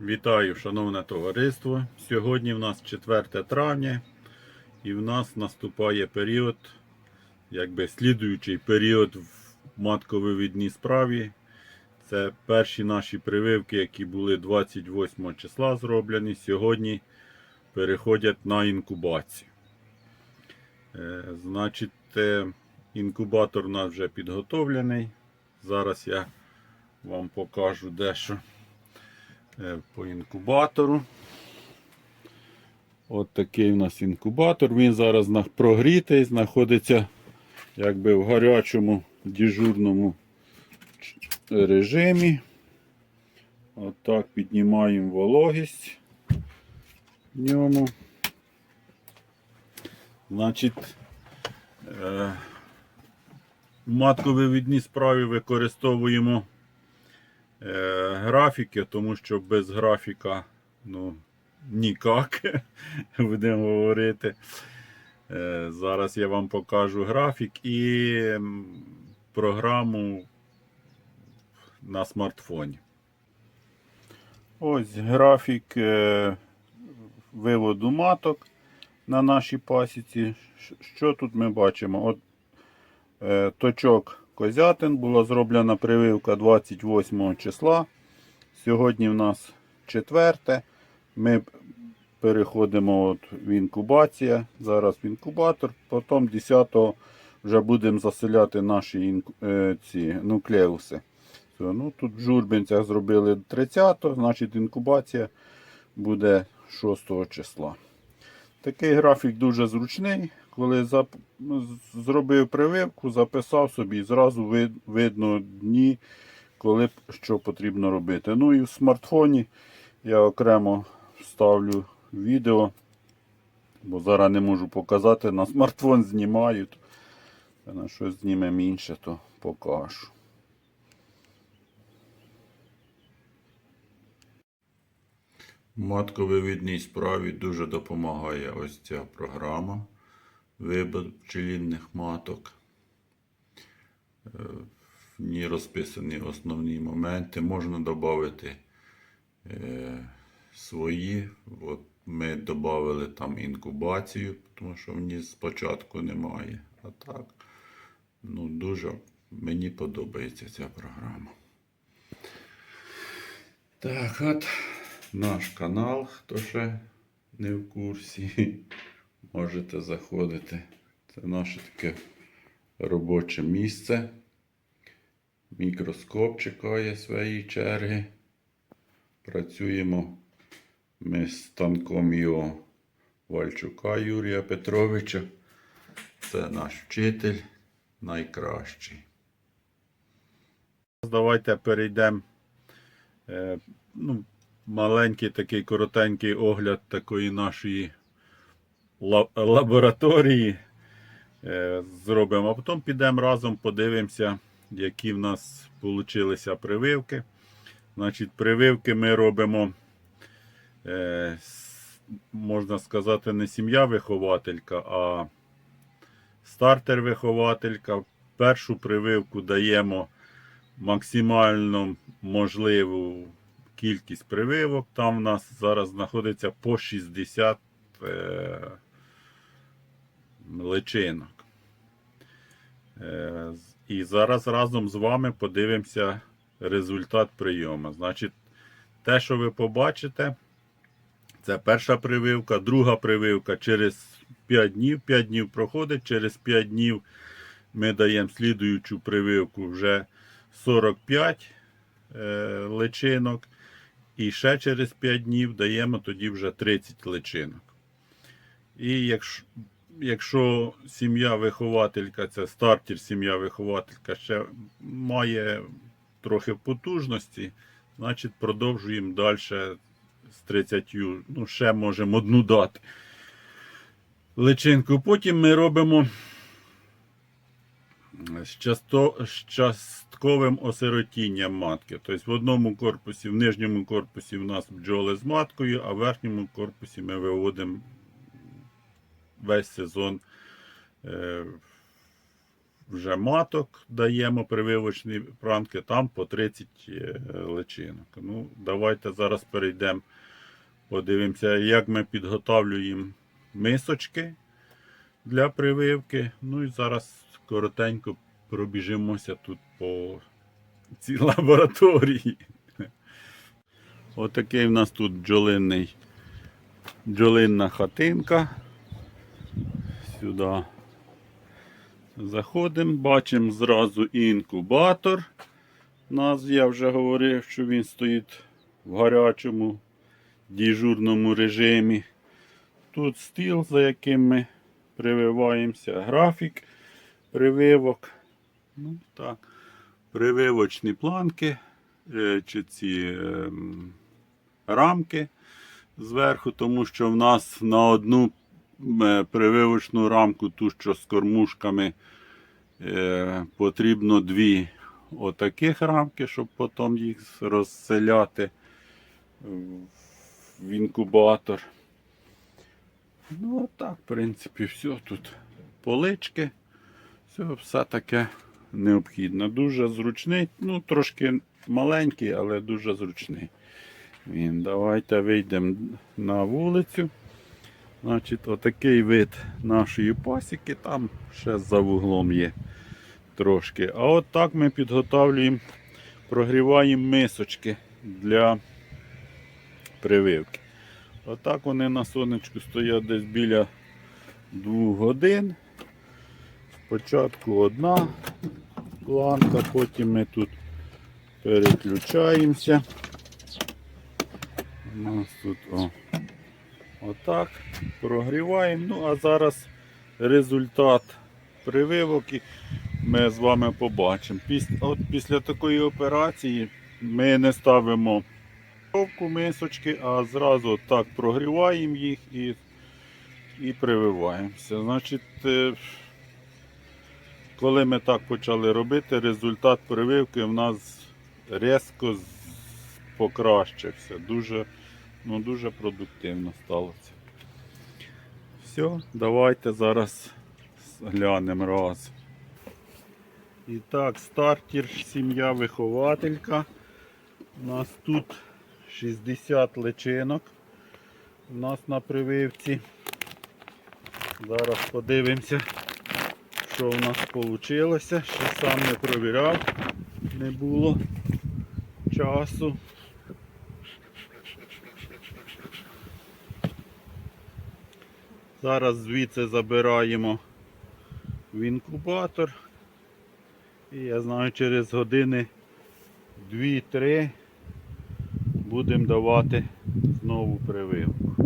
Вітаю, шановне товариство. Сьогодні в нас 4 травня і в нас наступає період, якби слідуючий період в матковивідній справі. Це перші наші прививки, які були 28 числа зроблені. Сьогодні переходять на інкубацію. Е, Значить, е, інкубатор у нас вже підготовлений. Зараз я вам покажу дещо по інкубатору. От такий у нас інкубатор. Він зараз прогрітий, знаходиться якби в гарячому дежурному ч- режимі. Отак піднімаємо вологість в ньому. Значить, е, в матковивідній справі використовуємо е, графіки, тому що без графіка ну, нікак, будемо говорити. Е, зараз я вам покажу графік і програму на смартфоні. Ось графік е, виводу маток на нашій пасіці. Що тут ми бачимо? От е, точок козятин була зроблена прививка 28 числа. Сьогодні в нас 4. Ми переходимо от в інкубація. Зараз в інкубатор. Потім 10 вже будемо заселяти наші інку- е, ці нуклеуси. Все, ну, тут в журбинцях зробили 30, значить інкубація буде 6 числа. Такий графік дуже зручний. Коли зап... зробив прививку, записав собі, і зразу ви- видно дні, коли що потрібно робити. Ну і в смартфоні я окремо вставлю відео, бо зараз не можу показати. На смартфон знімаю. Та На щось знімемо інше, то покажу. Матковивідній справі дуже допомагає ось ця програма вибір пчелінних маток. Е, В ній розписані основні моменти. Можна додати е, свої. От ми додали там інкубацію, тому що в ній спочатку немає. А так, ну дуже мені подобається ця програма. Так, от наш канал, хто ще не в курсі, можете заходити. Це наше таке робоче місце. Мікроскоп чекає своєї черги. Працюємо ми з станком його Вальчука Юрія Петровича. Це наш вчитель найкращий. Давайте перейдемо. Е, ну, маленький такий коротенький огляд такої нашої лабораторії е, зробимо, а потім підемо разом, подивимося, які в нас вийшли прививки. Значить, прививки ми робимо, е, можна сказати, не сім'я-вихователька, а стартер-вихователька. Першу прививку даємо максимально можливу кількість прививок. Там в нас зараз знаходиться по 60 е, личинок. Е, і зараз разом з вами подивимося результат прийому. Значить, те, що ви побачите, це перша прививка, друга прививка через 5 днів. 5 днів проходить, через 5 днів ми даємо слідуючу прививку вже 45 е, личинок. І ще через 5 днів даємо тоді вже 30 личинок. І якщо, якщо сім'я-вихователька, це стартер сім'я-вихователька, ще має трохи потужності, значить продовжуємо далі з 30, ну ще можемо одну дати личинку. Потім ми робимо з, часто, з частковим осиротінням матки. Тобто в одному корпусі, в нижньому корпусі в нас бджоли з маткою, а в верхньому корпусі ми виводимо весь сезон е, вже маток даємо прививочні пранки, там по 30 е, личинок. Ну, давайте зараз перейдемо, подивимося, як ми підготовлюємо мисочки для прививки. Ну і зараз коротенько пробіжимося тут по цій лабораторії. Отакий в нас тут бджолинний, бджолинна хатинка. Сюди заходимо, бачимо зразу інкубатор. У я вже говорив, що він стоїть в гарячому діжурному режимі. Тут стіл, за яким ми прививаємося, графік прививок. Ну, так. Прививочні планки е, чи ці ем, рамки зверху, тому що в нас на одну прививочну рамку, ту, що з кормушками, е, потрібно дві отаких рамки, щоб потім їх розселяти в інкубатор. Ну, так, в принципі, все тут полички. Все, все таке необхідне. Дуже зручний, ну, трошки маленький, але дуже зручний. Він. Давайте вийдемо на вулицю. Значить, отакий вид нашої пасіки, там ще за вуглом є трошки. А от так ми підготовлюємо, прогріваємо мисочки для прививки. Отак вони на сонечку стоять десь біля 2 годин. Спочатку одна планка, потім ми тут переключаємося. У нас тут о, отак прогріваємо. Ну, а зараз результат прививок ми з вами побачимо. Після, от після такої операції ми не ставимо ковку мисочки, а зразу так прогріваємо їх і, і прививаємося. Значить, е, коли ми так почали робити, результат прививки в нас різко покращився. Дуже, ну, дуже продуктивно стало це. Все, давайте зараз глянемо раз. І так, стартер, сім'я вихователька. У нас тут 60 личинок. У нас на прививці. Зараз подивимося, що у нас вийшло. Ще сам не провіряв, не було часу. Зараз звідси забираємо в інкубатор. І я знаю, через години 2-3 будемо давати знову прививку.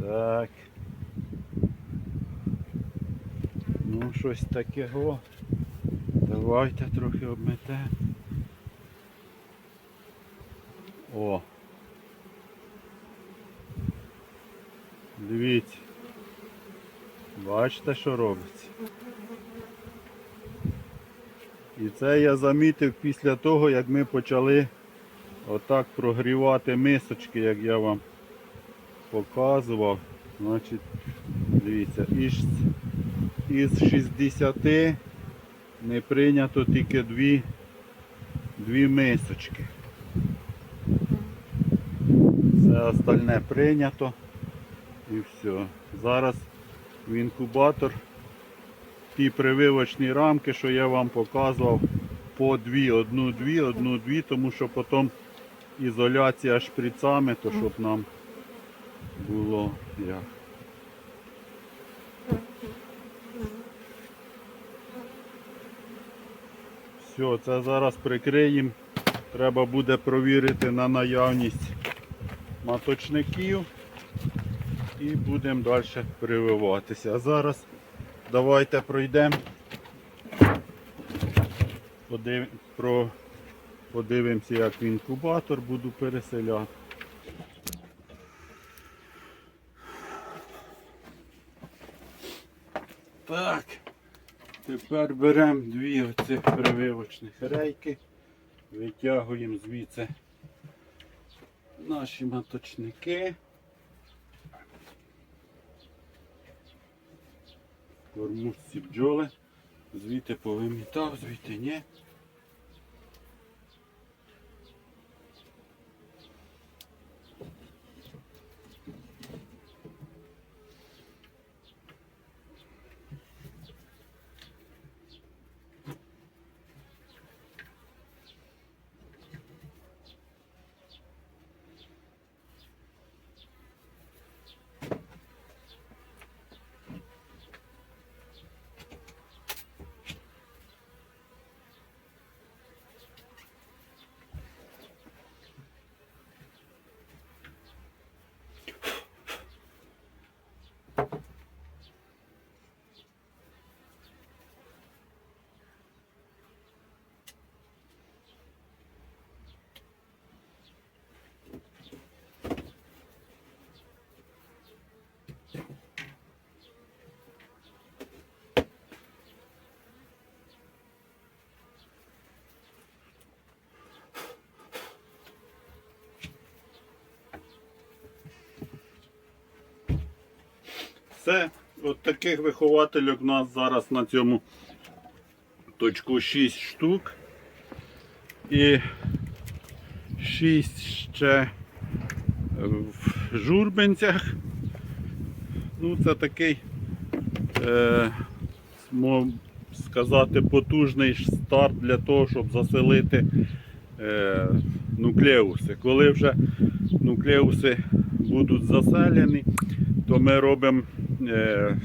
Так. Ну, щось таке. Давайте трохи обметемо. О. Дивіться. Бачите, що робиться. І це я замітив після того, як ми почали отак прогрівати мисочки, як я вам показував. Значить, дивіться, із, із 60 не прийнято тільки дві, дві мисочки. Все остальне прийнято. І все. Зараз в інкубатор ті прививочні рамки, що я вам показував, по дві, одну, дві, одну, дві, тому що потім ізоляція шприцами, то щоб нам було як. Все, це зараз прикриємо. Треба буде провірити на наявність маточників і будемо далі прививатися. А зараз давайте пройдемо. Подив... Про... Подивимося, як інкубатор буду переселяти. Так, тепер беремо дві оцих прививочних рейки, витягуємо звідси наші маточники. Кормушці бджоли. Звідти повимітав, звідти ні. Все, от таких вихователів у нас зараз на цьому точку 6 штук. І 6 ще в журбинцях. Ну, це такий, е, сказати, потужний старт для того, щоб заселити е, нуклеуси. Коли вже нуклеуси будуть заселені, то ми робимо е,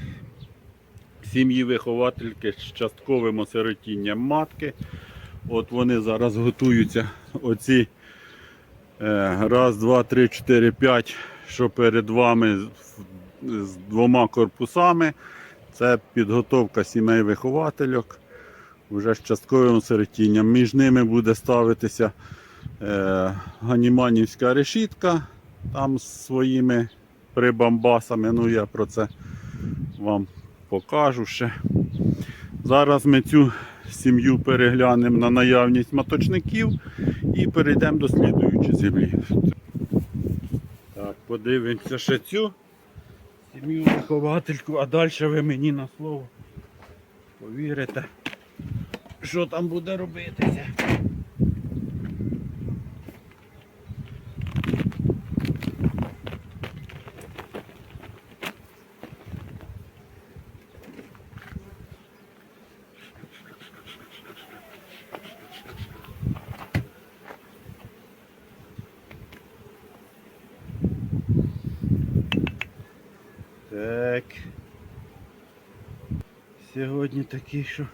сім'ї виховательки з частковим осиротінням матки. От вони зараз готуються оці е, раз, два, три, чотири, п'ять, що перед вами з, двома корпусами. Це підготовка сімей виховательок вже з частковим осиротінням. Між ними буде ставитися е, ганіманівська решітка там з своїми прибамбасами. Ну я про це вам покажу ще. Зараз ми цю сім'ю переглянемо на наявність маточників і перейдемо до слідуючої землі. Так, подивимося ще цю сім'ю виховательку, а далі ви мені на слово повірите, що там буде робитися. Так. Такий, що.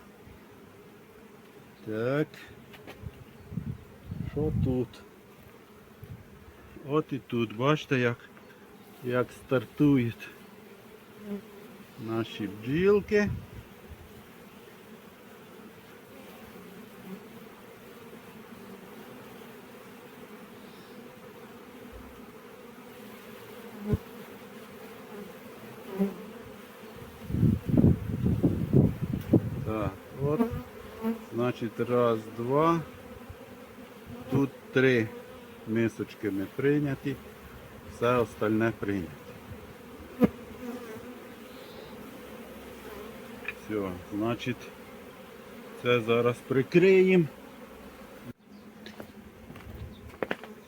Так. Що тут? От і тут, бачите, як, як стартують наші бджілки. Так, от. Значить, раз, два. Тут три мисочки не прийняті. Все остальне прийнято. Все, значить, це зараз прикриємо.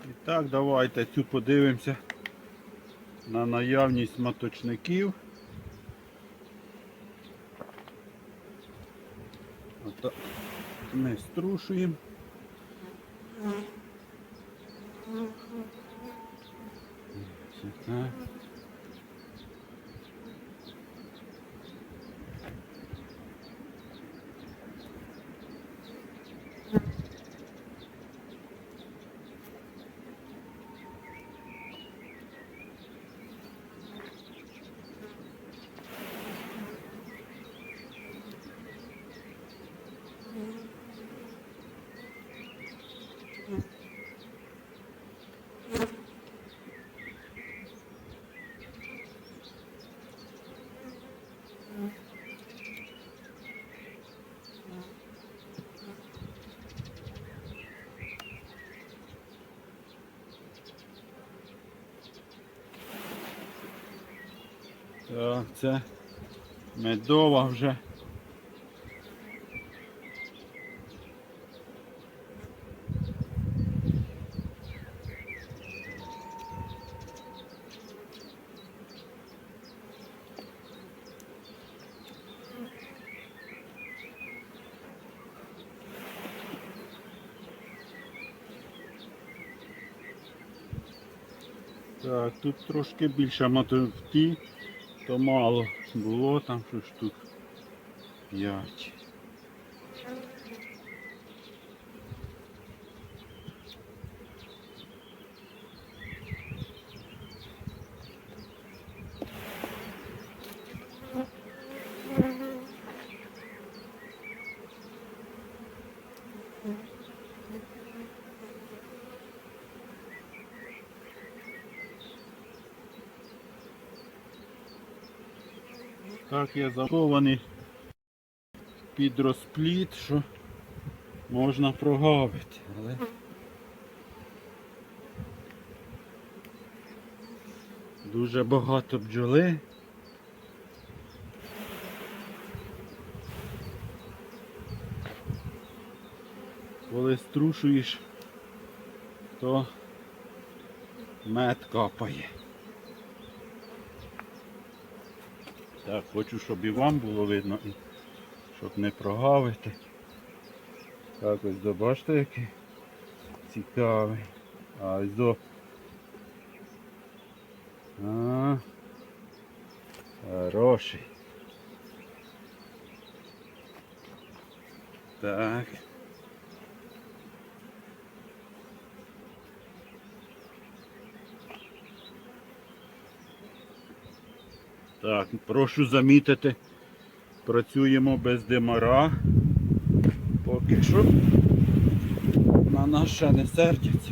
І так, давайте цю подивимося на наявність маточників. Ми струшуємо. Так. Так, це Медова вже. Так, тут трошки більше мотовки, то мало було там що штук 5. Так я захований під розпліт, що можна прогавити. Але... Дуже багато бджоли. Коли струшуєш, то мед капає. Так, хочу, щоб і вам було видно, і щоб не прогавити. Так ось до бачите, який цікавий. А ось до. А, хороший. Так. Так, прошу замітити, працюємо без димара. Поки що на нас ще не сердяться.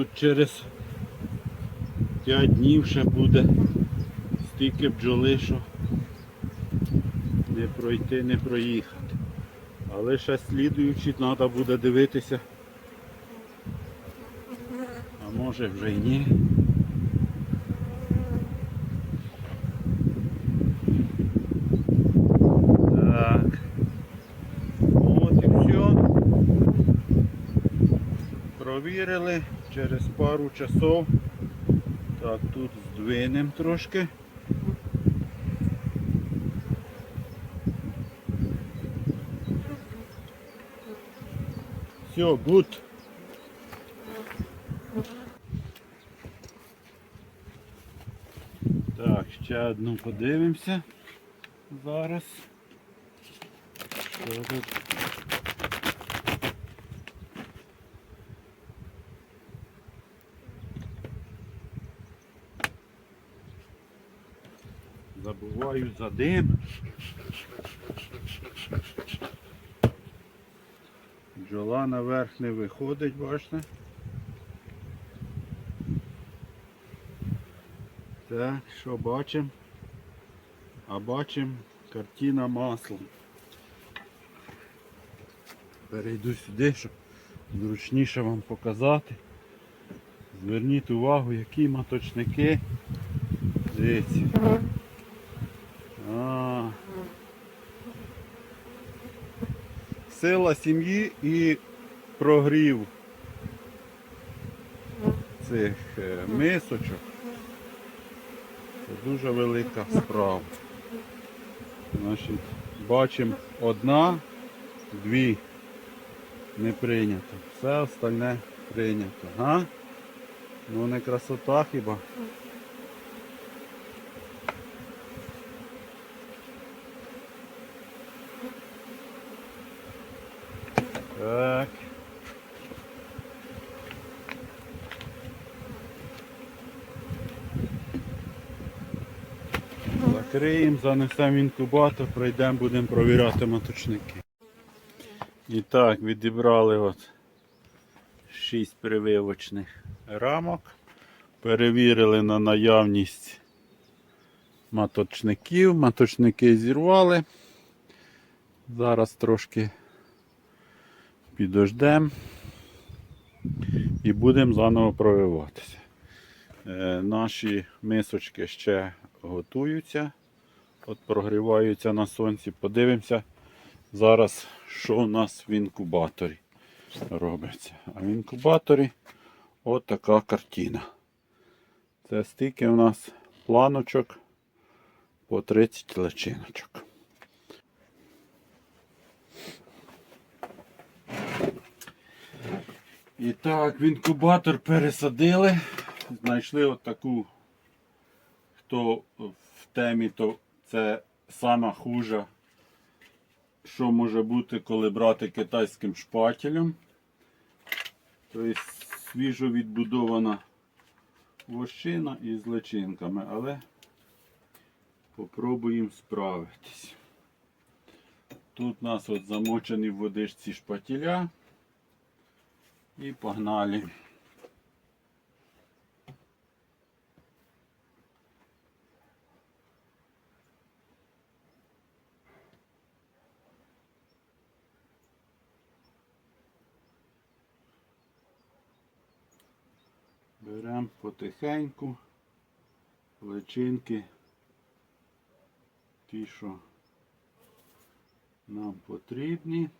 Тут через 5 днів ще буде стільки бджоли, що не пройти, не проїхати. Але ще слідуючи треба буде дивитися. А може вже й ні. Так. От і все. Провірили через пару часов. Так, тут здвинемо трошки. Все, гуд. Так, ще одну подивимося зараз. Що тут? Забуваю за дим. Бджола наверх не виходить, бачите? Так, що бачимо? А бачимо картина маслом. Перейду сюди, щоб зручніше вам показати. Зверніть увагу, які маточники. Дивіться. Сила сім'ї і прогрів цих е, мисочок. Це дуже велика справа. Значить, бачимо одна, дві не прийнято. Все остальне прийнято. Га? Ну не красота хіба. Так. Закриємо, занесемо інкубатор, пройдемо, будемо провіряти маточники. І так, відібрали от 6 прививочних рамок. Перевірили на наявність маточників. Маточники зірвали. Зараз трошки підождемо і будемо заново провиватися. Е, наші мисочки ще готуються, от прогріваються на сонці. Подивимося зараз, що у нас в інкубаторі робиться. А в інкубаторі от картина. Це стільки у нас планочок по 30 личиночок. І так, в інкубатор пересадили. Знайшли от хто в темі, то це сама хужа, що може бути, коли брати китайським шпателем. Тобто свіжо відбудована вощина із личинками, але попробуємо справитись. Тут у нас от замочені в водичці шпателя. І погнали. Беремо потихеньку личинки, ті, що нам потрібні.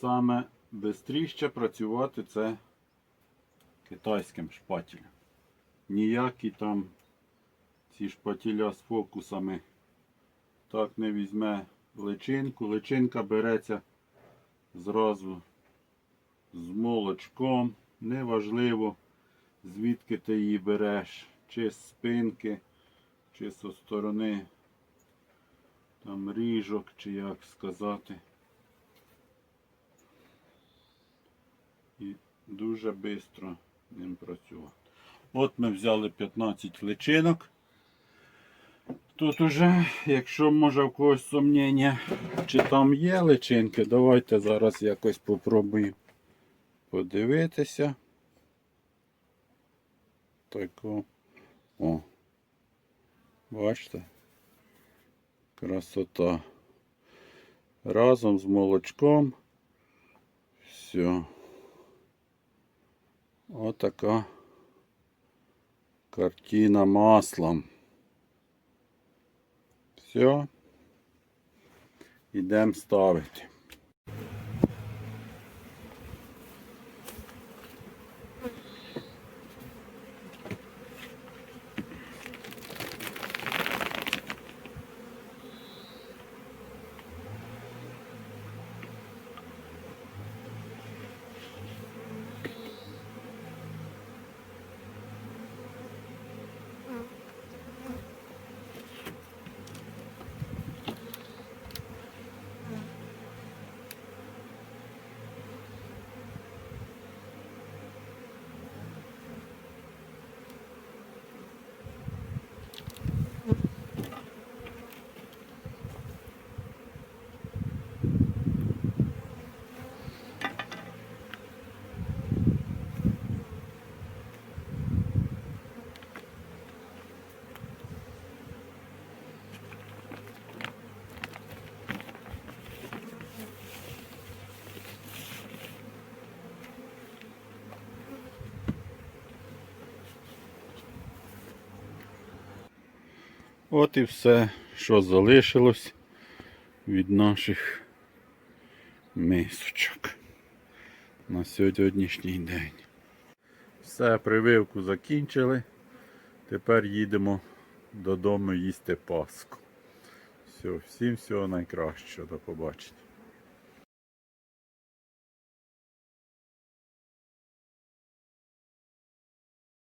Саме швидше працювати це китайським шпателем. Ніякі там ці шпателя з фокусами так не візьме личинку. Личинка береться зразу з молочком. Неважливо, звідки ти її береш, чи з спинки, чи зі сторони там ріжок, чи як сказати. І дуже швидко ним працювати. От ми взяли 15 личинок. Тут уже, якщо може в когось сумніння, чи там є личинки, давайте зараз якось попробуємо подивитися. Тако. О. Бачите? Красота. Разом з молочком. Все. Отака картина маслом. Все. Йдемо ставити. От і все, що залишилось від наших мисочок на сьогоднішній день. Все, прививку закінчили. Тепер їдемо додому їсти Пасху. Все, всім всього найкращого. До побачення.